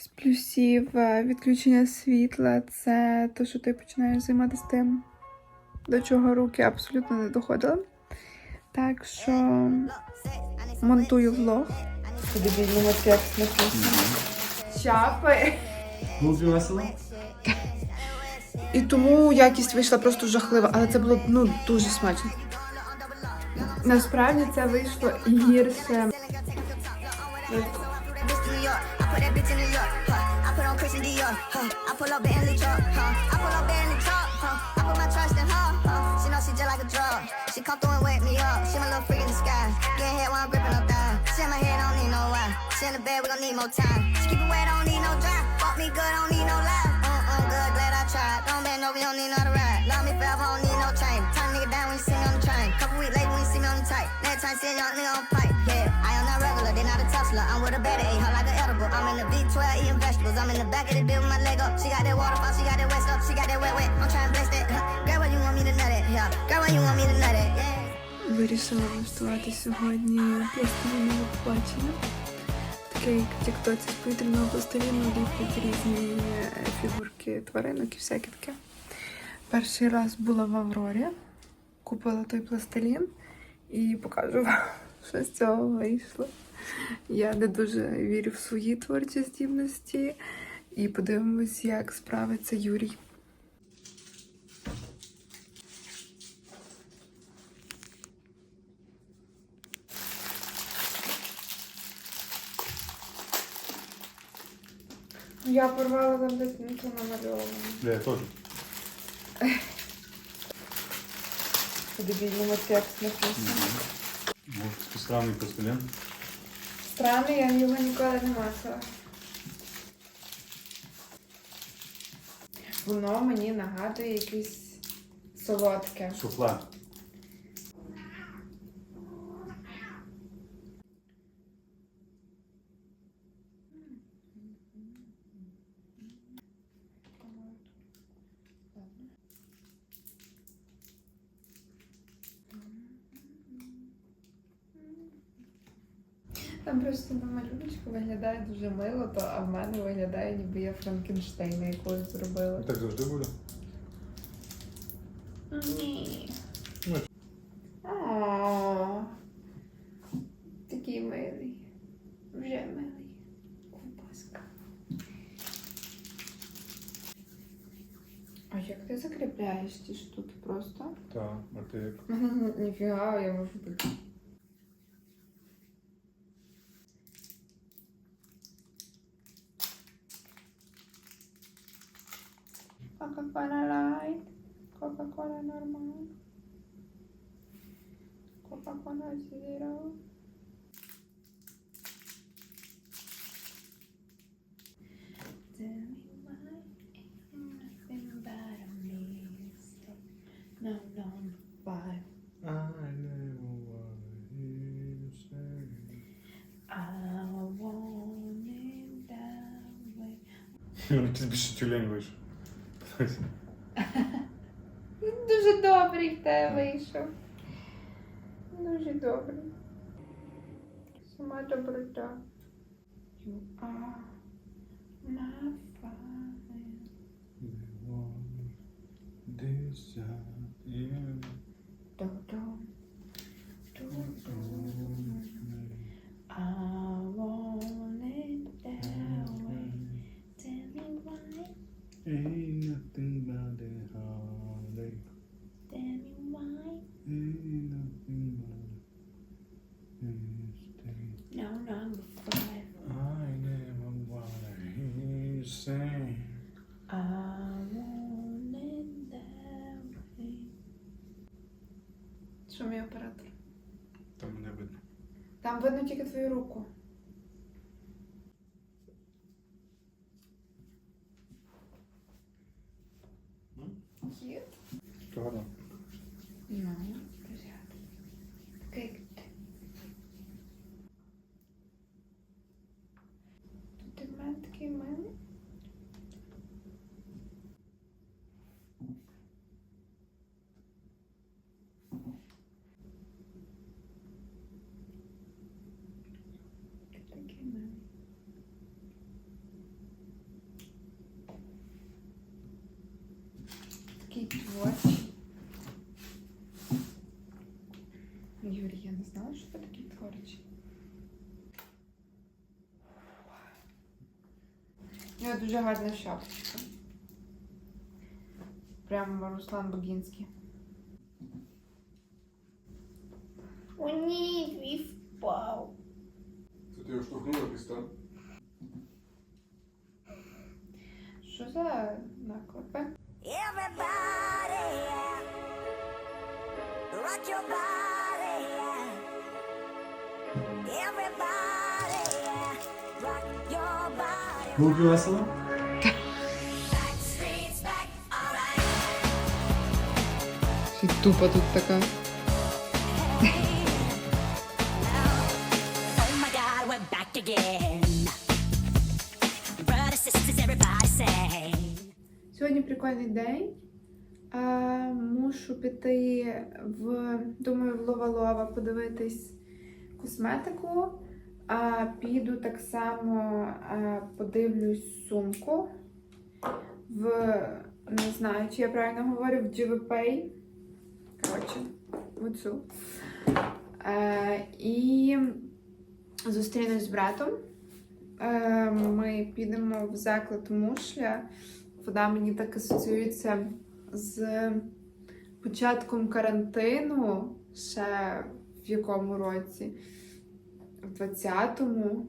З плюсів е, відключення світла це те, що ти починаєш займатися тим, до чого руки абсолютно не доходили. Так що монтую влог. Дебільному текст написано. Чапи. Дуже весело. І тому якість вийшла просто жахлива, але це було ну дуже смачно. Насправді це вийшло гірше. Dior. Huh. I pull up Bentley truck. Huh. I pull up Bentley truck. Huh. I put my trust in her. Huh. She know she just like a drug. She come through and wake me up. She my little freak in the sky. Getting hit while I'm gripping her thigh. She in my head, don't need no why. She in the bed, we gon' need more time. She keep it wet, don't need no dry. Fuck me good, don't need no lie. Next time see young nigga on pipe. Yeah, I am not regular, they not a Tesla. I'm with a better ate her like an edible. I'm in the V12 eating vegetables. I'm in the back of the bill with my leg up. She got that waterfall, she got that wet stuff, she got that wet wet. I'm trying to bless that. Huh. Girl, where you want me to nut it? Yeah. Girl, where you want me to nut it? Yeah. Вирішила влаштувати сьогодні пластилінове побачення. Таке як в тіктоці з повітряного пластиліну ліплять різні е, фігурки тваринок і всяке таке. Перший раз була в Аврорі, купила той пластилін і покажу вам, що з цього вийшло. Я не дуже вірю в свої творчі здібності. І подивимось, як справиться Юрій. Я порвала там десь нічого намальовано. Я теж. По дебільному текст написано. Може, такий странний пластилін. Странно, я його ніколи не масила. Воно мені нагадує якесь солодке. Суфле. Там просто на малюночку виглядає дуже мило, то, а в мене виглядає, ніби я Франкенштейна якогось зробила. Так завжди буде. Ні. Ну. О, Такий милий. Вже милий. Ковбаска. А як ти закріпляєш ці штуки просто? Так, а ти як? Ніфіга, я можу так. Якийсь більше тюлень вийшов. Дуже добрий в тебе вийшов. Дуже добрий. Сама доброта. You are твою руку. Є? Гарно. Ну, порядок. Такий як ти. Ти в мене такий милий. Ти такий милий. Творчий. Юрій, я не знала, що ти такий творчий. У нього дуже гарна шапочка. Прямо Руслан Богінський. О, ні, він впав. Це ти його штовхнула якось там? Що за наклепи? Everybody, my God, we're back again. Brothers, sisters, everybody say. Сьогодні прикольний день. А, мушу піти в, думаю, в Лова-Лова подивитись косметику. А, піду так само подивлюсь сумку в, не знаю, чи я правильно говорю, в GVPay. Коротше, в цю. Е, і зустрінусь з братом. Е, ми підемо в заклад мушля. Вона мені так асоціюється з початком карантину, ще в якому році? В 20-му.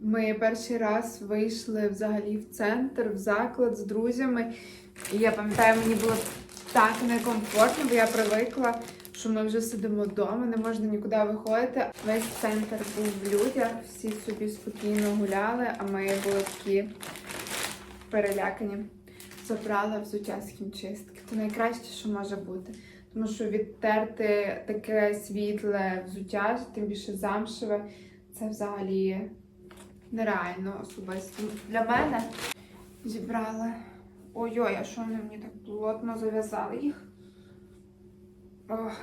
Ми перший раз вийшли взагалі в центр, в заклад з друзями. І я пам'ятаю, мені було так некомфортно, бо я привикла, що ми вже сидимо вдома, не можна нікуди виходити. Весь центр був в людях, всі собі спокійно гуляли, а ми були такі перелякані. Забрала взуття з хімчистки. Це найкраще, що може бути. Тому що відтерти таке світле взуття, тим більше замшеве, це взагалі нереально особисто. Для мене зібрала. Ой-ой, а що вони мені так плотно зав'язали їх? Ох.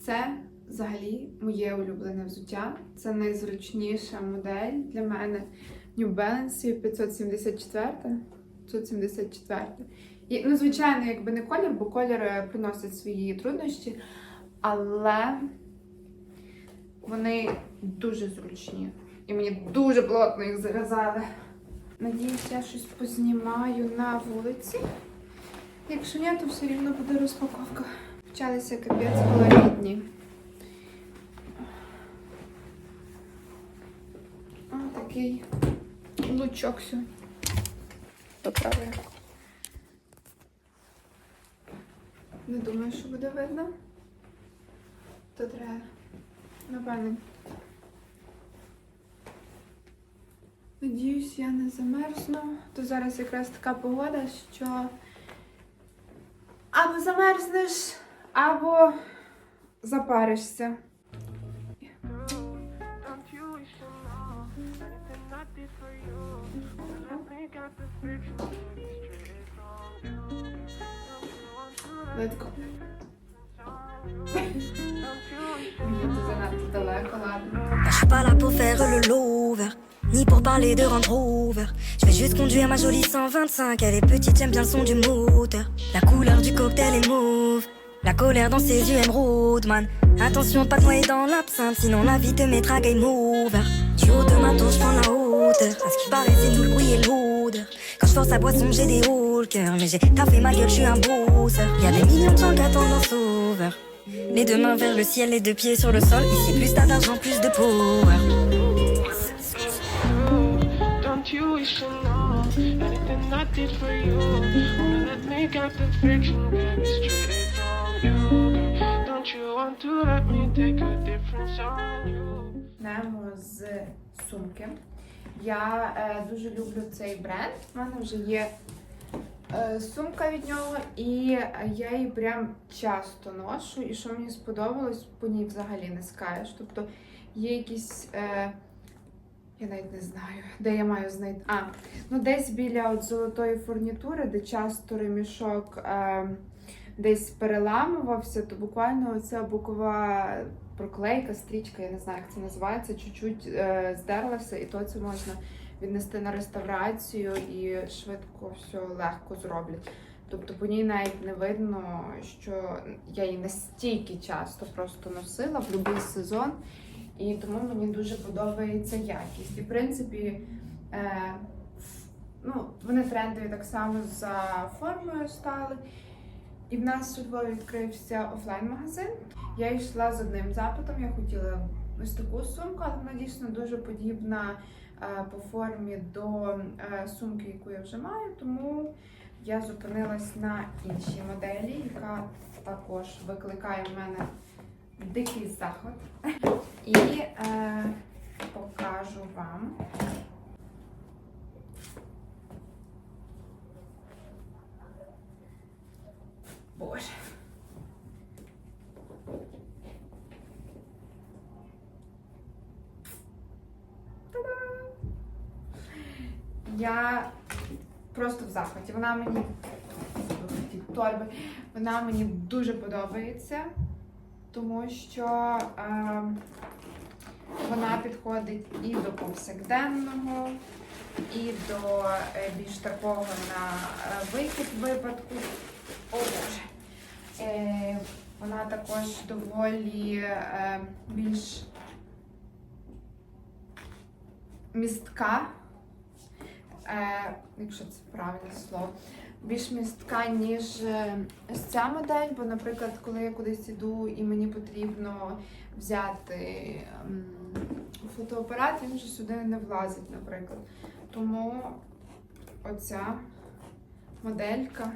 Це взагалі моє улюблене взуття. Це найзручніша модель для мене. New Balance 574. 574. І, ну, звичайно, якби не колір, бо колір е, приносить свої труднощі, але вони дуже зручні. І мені дуже плотно їх зав'язали. Надіюсь, я щось познімаю на вулиці. Якщо ні, то все рівно буде розпаковка. Почалися капець калорійні дні. Ось такий лучок сьогодні. Поправлю. Не думаю, що буде видно. То треба. Напевно. Надіюсь, я не замерзну. То зараз якраз така погода, що або замерзнеш, або запаришся. Let's go. Je suis pas là pour faire le lover, ni pour parler de Range Rover. Je vais juste conduire ma jolie 125, elle est petite, j'aime bien le son du moteur. La couleur du cocktail est mauve, la colère dans ses yeux émeraude, man. Attention, pas de noyer dans l'absinthe, sinon la vie te mettra game over. Tu haut de ma tour, je prends la haut hauteur. À ce qui paraît, c'est tout le bruit et l'odeur. Quand je force à boisson, j'ai des hauts le. Mais j'ai ma gueule, je suis un bosseur. Y'a des millions de gens qui attendent un sauveur. Les deux mains vers le ciel, les deux pieds sur le sol. Ici, plus d'argent, plus de power. Don't you wish want to let me take a different on you? Я е, дуже люблю цей бренд. У мене вже є е, сумка від нього, і я її прям часто ношу. І що мені сподобалось, по ній взагалі не скаєш. Тобто є якісь. Е, я навіть не знаю, де я маю знайти. А, ну десь біля от золотої фурнітури, де часто ремішок е, десь переламувався, то буквально оця бокова проклейка, стрічка, я не знаю, як це називається, чуть-чуть е, здерлася, і то це можна віднести на реставрацію і швидко все легко зроблять. Тобто по ній навіть не видно, що я її настільки часто просто носила в будь-який сезон. І тому мені дуже подобається якість. І в принципі, е, ну, вони трендові так само за формою стали. І в нас у Львові відкрився офлайн-магазин. Я йшла з одним запитом. Я хотіла ось таку сумку, але вона дійсно дуже подібна е, по формі до е, сумки, яку я вже маю. Тому я зупинилась на іншій моделі, яка також викликає в мене дикий захват. І е, покажу вам. Боже. Я просто в захваті. Вона мені торби, вона мені дуже подобається, тому що е, вона підходить і до повсякденного, і до е, більш такого на е, вихід випадку. О Боже. Е, вона також доволі е, більш містка, е, якщо це правильне слово, більш містка, ніж е, ось ця модель. Бо, наприклад, коли я кудись іду і мені потрібно взяти фотоапарат, він вже сюди не влазить, наприклад. Тому оця моделька.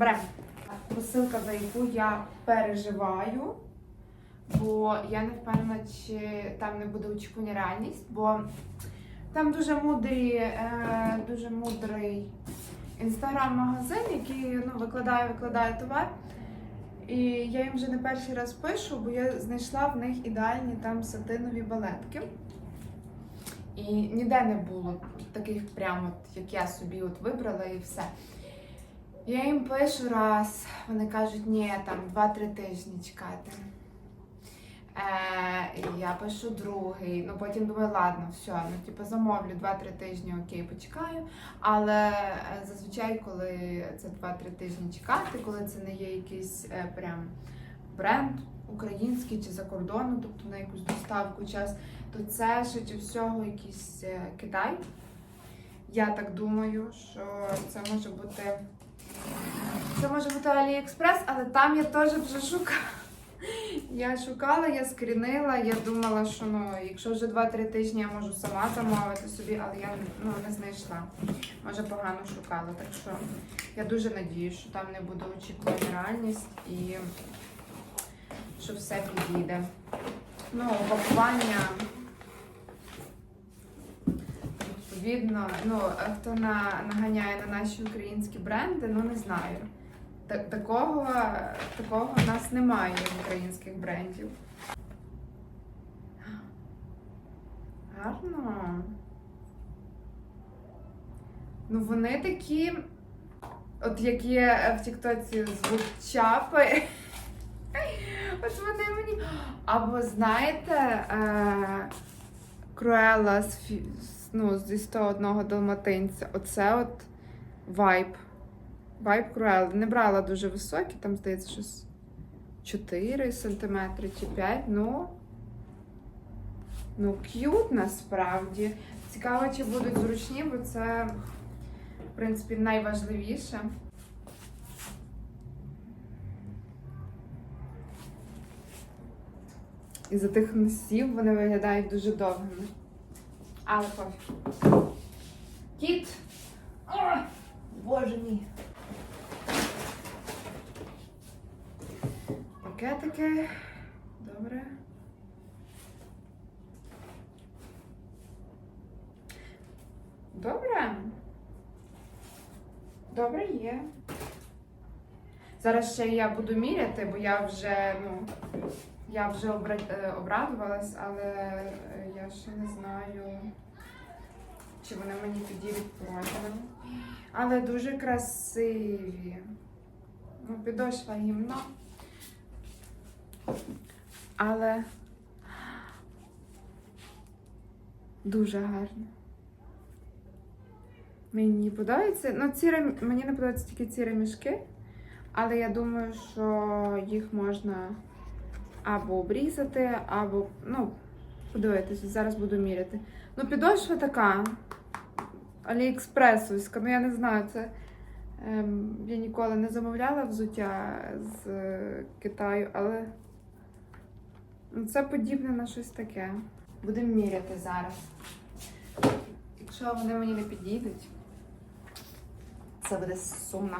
Беремо. Посилка, за яку я переживаю, бо я не впевнена, чи там не буде очікування реальність, бо там дуже мудрі, е, дуже мудрий інстаграм-магазин, який ну, викладає, викладає товар. І я їм вже не перший раз пишу, бо я знайшла в них ідеальні там сатинові балетки. І ніде не було таких прямо, як я собі от вибрала і все. Я їм пишу раз, вони кажуть, ні, там 2-3 тижні чекати. Е, я пишу другий, ну потім думаю, ладно, все, ну типу замовлю 2-3 тижні, окей, почекаю. Але е, зазвичай, коли це 2-3 тижні чекати, коли це не є якийсь е, прям бренд український чи за кордону, тобто на якусь доставку час, то це швидше всього якийсь е, Китай. Я так думаю, що це може бути. Це може бути Аліекспрес, але там я теж вже шукала. Я шукала, я скрінила, я думала, що ну, якщо вже 2-3 тижні я можу сама замовити собі, але я ну, не знайшла. Може погано шукала. Так що я дуже надіюсь, що там не буде очікувати реальність і що все підійде. Ну, пакування. Відповідно, ну, хто на, наганяє на наші українські бренди, ну не знаю. Так, такого, такого в нас немає в українських брендів. Гарно. Ну, вони такі, от як є в Тіктоці звуть чапи. От вони мені. Або знаєте, Круела з- ну, зі 101 далматинця. Оце от вайб. Вайб Круел. Не брала дуже високі, там, здається, щось 4 см чи 5. Ну, ну к'ют насправді. Цікаво, чи будуть зручні, бо це, в принципі, найважливіше. І за тих носів вони виглядають дуже довгими. Але пофіг. Кіт! О, Боже мій! Пакетики. Добре. Добре. Добре є. Зараз ще я буду міряти, бо я вже, ну, я вже е, обрадувалась, але е, я ще не знаю, чи вони мені підійдуть протягом. Але дуже красиві. Ну, підошва гімно. Але дуже гарно. Мені подобається. Ну, ці рем... мені не подобаються тільки ці ремішки, але я думаю, що їх можна або обрізати, або, ну, подивитися, зараз буду міряти. Ну, підошва така. Аліекспресовська, ну я не знаю, це. Ем, я ніколи не замовляла взуття з е, Китаю, але ну, це подібне на щось таке. Будемо міряти зараз. Якщо вони мені не підійдуть, це буде сумно.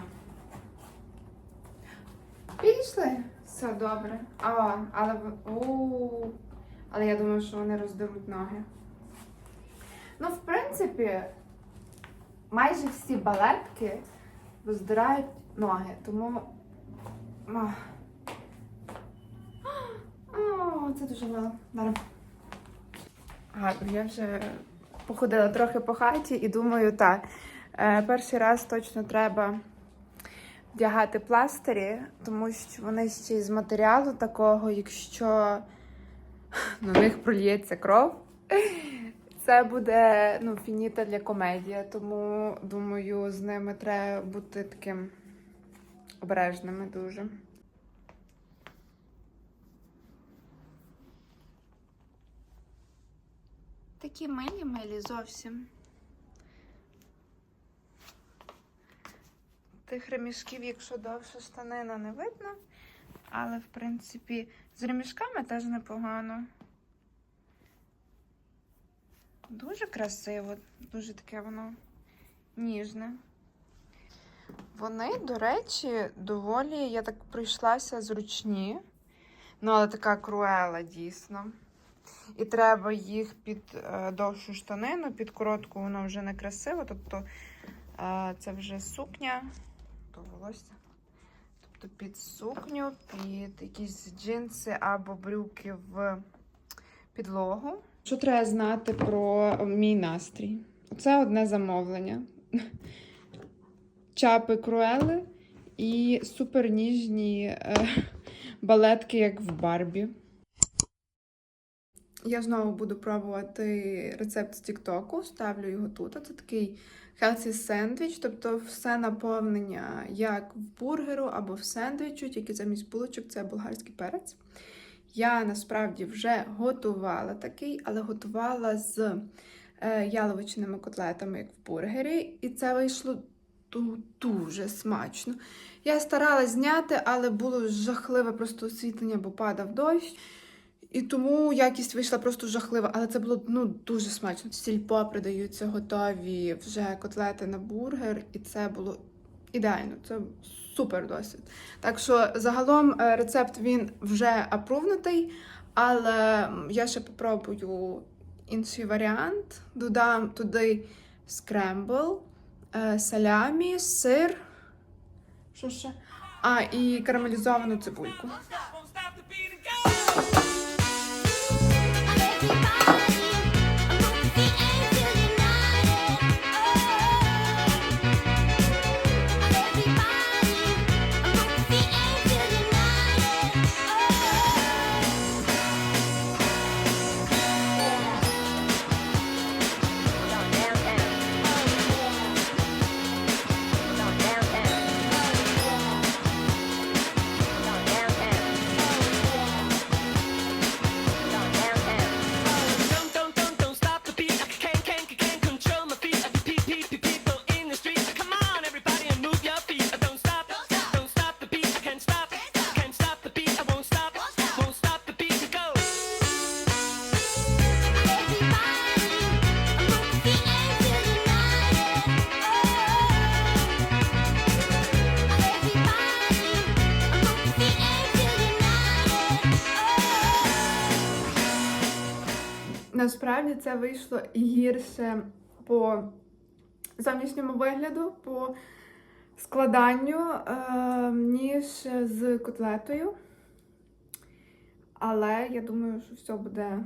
Підійшли? Все добре. А, але у, але я думаю, що вони роздеруть ноги. Ну, в принципі, майже всі балетки роздирають ноги, тому. О, це дуже мило. Даром. Гарно, я вже походила трохи по хаті і думаю, так, е, перший раз точно треба вдягати пластирі, тому що вони ще з матеріалу такого, якщо на них прольється кров. Це буде ну, фініта для комедія, тому думаю, з ними треба бути таким обережними дуже. Такі милі милі зовсім. Тих ремішків, якщо довше штанина не видно, але в принципі з ремішками теж непогано. Дуже красиво, дуже таке воно ніжне. Вони, до речі, доволі, я так пройшлася зручні. Ну, але така круела, дійсно. І треба їх під е, довшу штанину, під коротку воно вже не красиво. Тобто е, це вже сукня, волосся. Тобто під сукню, під якісь джинси або брюки в підлогу. Що треба знати про мій настрій? Це одне замовлення. Чапи круели і суперніжні е, балетки, як в Барбі. Я знову буду пробувати рецепт з Тіктоку, ставлю його тут. Це такий healthy сендвіч, тобто все наповнення як в бургеру або в сендвічу, тільки замість булочок це болгарський перець. Я насправді вже готувала такий, але готувала з е, яловичиними котлетами, як в бургері, і це вийшло дуже смачно. Я старалась зняти, але було жахливе просто освітлення, бо падав дощ. І тому якість вийшла просто жахлива, але це було ну, дуже смачно. В Сільпо продаються готові вже котлети на бургер, і це було ідеально. Це супер досвід. Так що загалом е, рецепт він вже апрувнутий, але я ще попробую інший варіант. Додам туди скрембл, е, салямі, сир. Що ще? А, і карамелізовану цибульку. Насправді це вийшло гірше по зовнішньому вигляду, по складанню, е, ніж з котлетою. Але я думаю, що все буде.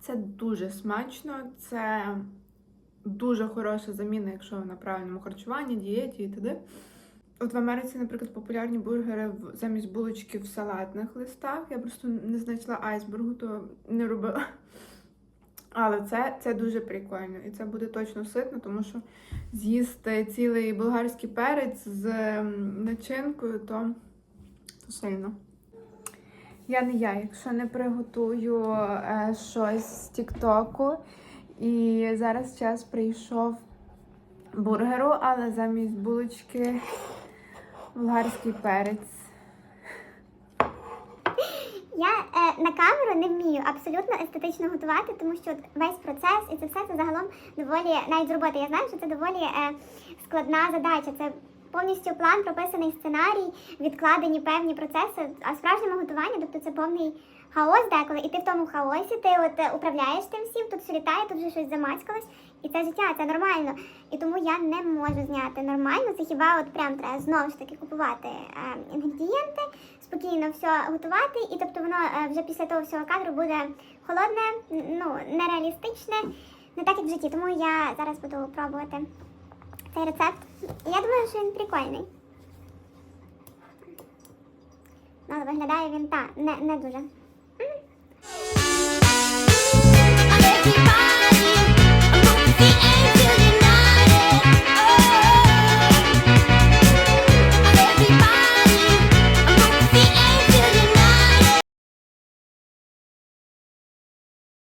Це дуже смачно, це дуже хороша заміна, якщо ви на правильному харчуванні, дієті і т.д. От в Америці, наприклад, популярні бургери замість булочки в салатних листах. Я просто не знайшла айсбергу, то не робила. Але це, це дуже прикольно. І це буде точно ситно, тому що з'їсти цілий болгарський перець з начинкою, то, то сильно. Я не я, якщо не приготую е, щось з Тіктоку. І зараз час прийшов бургеру, але замість булочки болгарський перець. Я е, на камеру не вмію абсолютно естетично готувати, тому що весь процес і це все це загалом доволі навіть з роботи. Я знаю, що це доволі е, складна задача. Це повністю план, прописаний сценарій, відкладені певні процеси. А справжньому готуванні, тобто це повний хаос деколи, і ти в тому хаосі, ти от е, управляєш тим всім, тут все літає, тут вже щось замацькалось. І це життя, це нормально. І тому я не можу зняти нормально. Це хіба от прям треба знову ж таки купувати е, інгредієнти, спокійно все готувати, і тобто воно е, вже після того всього кадру буде холодне, ну нереалістичне, не так як в житті. Тому я зараз буду пробувати цей рецепт. Я думаю, що він прикольний. Ну, але виглядає він та не, не дуже. I'll